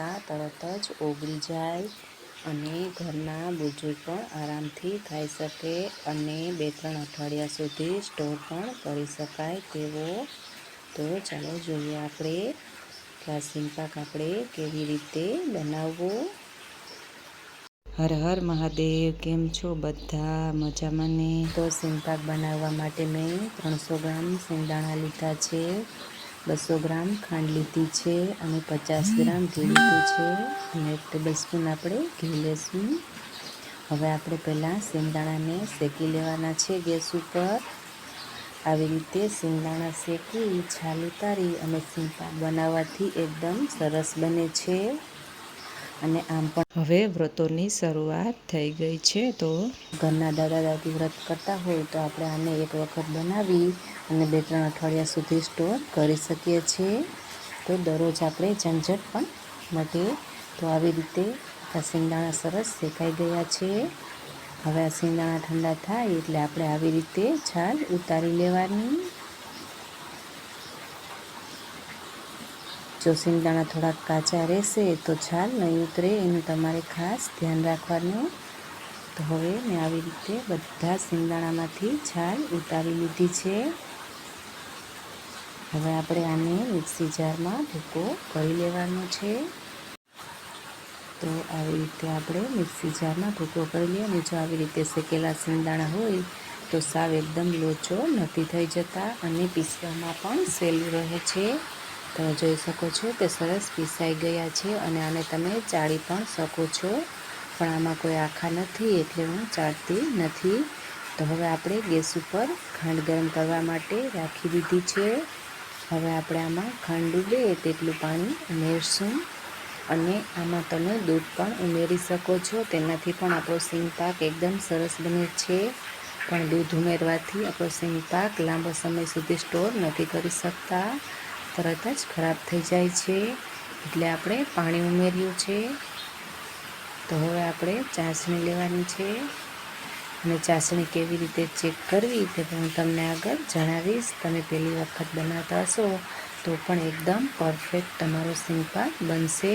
બનાવતા તરત જ ઓગળી જાય અને ઘરના બુજુર્ગ પણ આરામથી ખાઈ શકે અને બે ત્રણ અઠવાડિયા સુધી સ્ટોર પણ કરી શકાય તેવો. તો ચાલો જોઈએ આપણે કે આ સિંગપાક આપણે કેવી રીતે બનાવવો. હર હર મહાદેવ કેમ છો બધા? મજામાં ને? તો સિંગપાક બનાવવા માટે મેં ત્રણસો ગ્રામ સિંગદાણા લીધા છે. બસો ગ્રામ ખાંડ લીધી છે અને પચાસ ગ્રામ ઘી લીધું છે. અને ટેબલ સ્પૂન આપણે ઘી લેશું. હવે આપણે પહેલાં સિંગદાણાને શેકી લેવાના છે ગેસ ઉપર. આવી રીતે સિંગદાણા શેકી, છાલ ઉતારી અને સિંગપાક બનાવવાથી એકદમ સરસ બને છે. અને આમ પણ હવે વ્રતોની શરૂઆત થઈ ગઈ છે તો ઘરના દાદા દાદી વ્રત કરતા હોય તો આપણે આને એક વખત બનાવી અને બે ત્રણ અઠવાડિયા સુધી સ્ટોર કરી શકીએ છીએ. તો દરરોજ આપણે ઝંઝટ પણ મટે તો આવી રીતે આ સિંગદાણા સરસ શેકાઈ ગયા છે. હવે આ સિંગદાણા ઠંડા થાય એટલે આપણે આવી રીતે છાલ ઉતારી લેવાની. જો સિંગદાણા થોડા કાચા રહેશે તો છાલ નહીં ઉતરે, એનું તમારે ખાસ ધ્યાન રાખવાનું. તો હવે મેં આવી રીતે બધા સિંગદાણામાંથી છાલ ઉતારી લીધી છે. હવે આપણે આને મિક્સી જારમાં ભૂકો કરી લેવાનો છે. તો આવી રીતે આપણે મિક્સી જારમાં ભૂકો કરી લઈએ અને જો આવી રીતે શેકેલા સિંગદાણા હોય તો સાવ એકદમ લોચો નથી થઈ જતા અને પીસવામાં પણ સહેલું રહે છે. તમે જોઈ શકો છો કે સરસ પીસાઈ ગયા છે અને આને તમે ચાળી પણ શકો છો. પણ આમાં કોઈ આખા નથી એટલે હું ચાળતી નથી. તો હવે આપણે ગેસ ઉપર ખાંડ ગરમ કરવા માટે રાખી દીધી છે. હવે આપણે આમાં ખાંડ ડૂબે તેટલું પાણી ઉમેરશું. અને આમાં તમે દૂધ પણ ઉમેરી શકો છો. તેનાથી પણ આપણો સિંગ પાક એકદમ સરસ બને છે. પણ દૂધ ઉમેરવાથી આપણો સિંગ પાક લાંબો સમય સુધી સ્ટોર નથી કરી શકતા. તરત જ ખરાબ થઈ જાય છે. એટલે આપણે પાણી ઉમેર્યું છે. તો હવે આપણે ચાસણી લેવાની છે. અને ચાસણી કેવી રીતે ચેક કરવી તે હું તમને આગળ જણાવીશ. તમે પહેલી વખત બનાવતા હશો તો પણ એકદમ પરફેક્ટ તમારો સિંગપાક બનશે.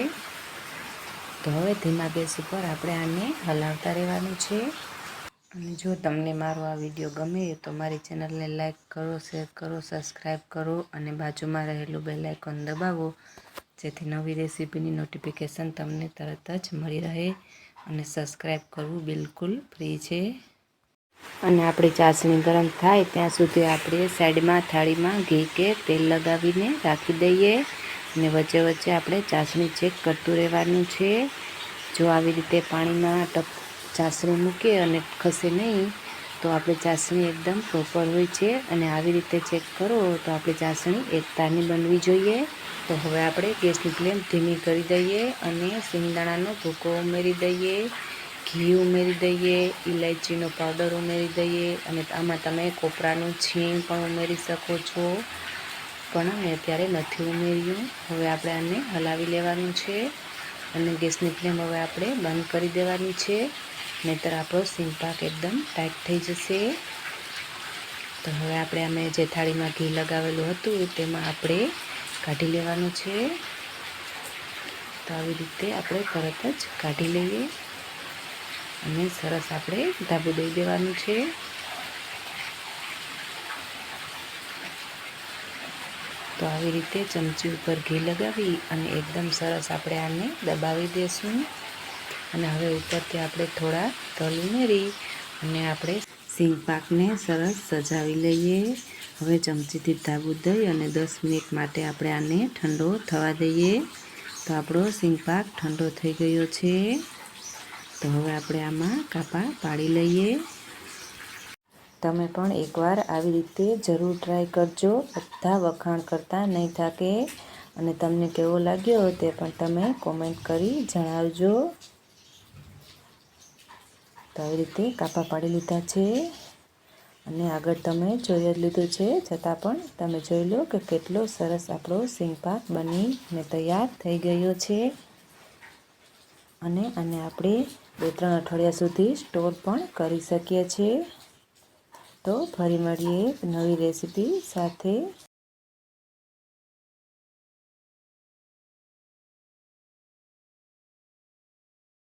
તો હવે ધીમા ગેસ ઉપર આપણે આને હલાવતા રહેવાનું છે. અને જો તમને મારો આ વીડિયો ગમે તો મારી ચેનલને લાઇક કરો, શેર કરો સબસ્ક્રાઈબ કરો અને બાજુમાં રહેલું બેલ આઇકોન દબાવો, જેથી નવી રેસીપીની નોટિફિકેશન તમને તરત જ મળી રહે અને સબસ્ક્રાઈબ કરવું બિલકુલ ફ્રી છે. અને આપણી ચાસણી ગરમ થાય ત્યાં સુધી આપણે સાઈડમાં થાળીમાં ઘી કે તેલ લગાવીને રાખી દઈએ અને વચ્ચે વચ્ચે આપણે ચાસણી ચેક કરતું રહેવાનું છે. જો આવી રીતે પાણીમાં ટપ ચાસણી મૂકીએ અને ખસે નહીં, તો આપણે ચાસણી એકદમ પ્રોપર હોય છે. અને આવી રીતે ચેક કરો તો આપણી ચાસણી એકતાની બનવી જોઈએ. તો હવે આપણે ગેસની ફ્લેમ ધીમી કરી દઈએ અને સિંગદાણાનો ભૂકો ઉમેરી દઈએ, ઘી ઉમેરી દઈએ ઇલાયચીનો પાવડર ઉમેરી દઈએ અને આમાં તમે કોપરાનું છીણ પણ ઉમેરી શકો છો. પણ મેં અત્યારે નથી ઉમેર્યું. હવે આપણે આને હલાવી લેવાનું છે અને ગેસની ફ્લેમ હવે આપણે બંધ કરી દેવાની છે. નહીતર આપણો સિંગ પાક એકદમ ટાઈટ થઈ જશે. તો હવે આપણે અમે જે થાળીમાં ઘી લગાવેલું હતું, તેમાં આપણે કાઢી લેવાનું છે. તો આવી રીતે આપણે તરત જ કાઢી લઈએ. અને સરસ આપણે ધાબુ દઈ દેવાનું છે. તો આવી રીતે ચમચી ઉપર ઘી લગાવી અને એકદમ સરસ આપણે આને દબાવી દઈશું અને હવે ઉપરથી આપણે થોડા તલ ઉમેરી અને આપણે સિંગ પાકને સરસ સજાવી લઈએ. હવે ચમચીથી ધાબુ દઈ અને દસ મિનિટ માટે આપણે આને ઠંડો થવા દઈએ. તો આપણો સિંગ પાક ઠંડો થઈ ગયો છે. તો હવે આપણે આમાં કાપા પાડી લઈએ. તમે પણ એકવાર આવી રીતે જરૂર ટ્રાય કરજો. બધા વખાણ કરતાં નહીં થાકે. અને તમને કેવો લાગ્યો તે પણ તમે કોમેન્ટ કરી જણાવજો. તો આવી રીતે કાપા પાડી લીધા છે? અને આગળ તમે જોઈ જ લીધું છે, છતાં પણ તમે જોઈ લો કે કેટલો સરસ આપણો સિંગપાક બનીને તૈયાર થઈ ગયો છે. અને આને આપણે બે ત્રણ અઠવાડિયા સુધી સ્ટોર પણ કરી શકીએ છીએ. તો ફરી મળીએ નવી રેસીપી સાથે.